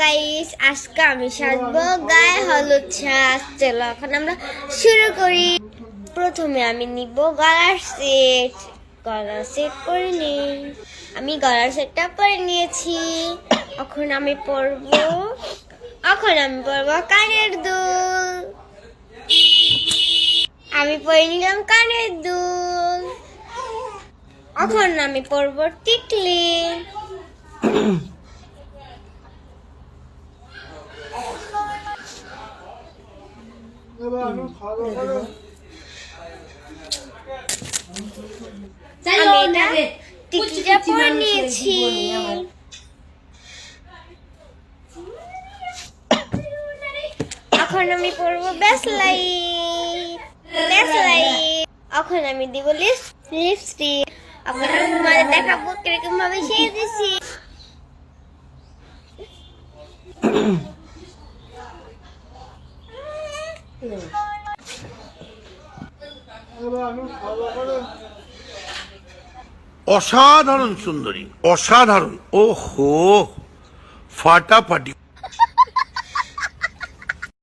Guys আজকে আমি সাজবো গায়ে হলুদ সাজ চলো, এখন আমরা শুরু করি। প্রথমে আমি নিব গলার সেট গলার সেট করে নিই। আমি গলার সেটটা পরে নিয়েছি। এখন আমি পরবো, এখন আমি পরবো কানের দুল। আমি পরে নিলাম কানের দুল। এখন আমি পরব টিকলি। আমি এটা টিকলিটা পরে নিয়েছি। এখন আমি পরবো ব্যাসলাই ব্যাসলাই এখন আমি দিব লিপস্টিক এখন আমি তোমাদের দেখাবো কীরকম ভাবে সেজেছি। অসাধারণ সুন্দরী অসাধারণ। ও হো ফাটাফাটি।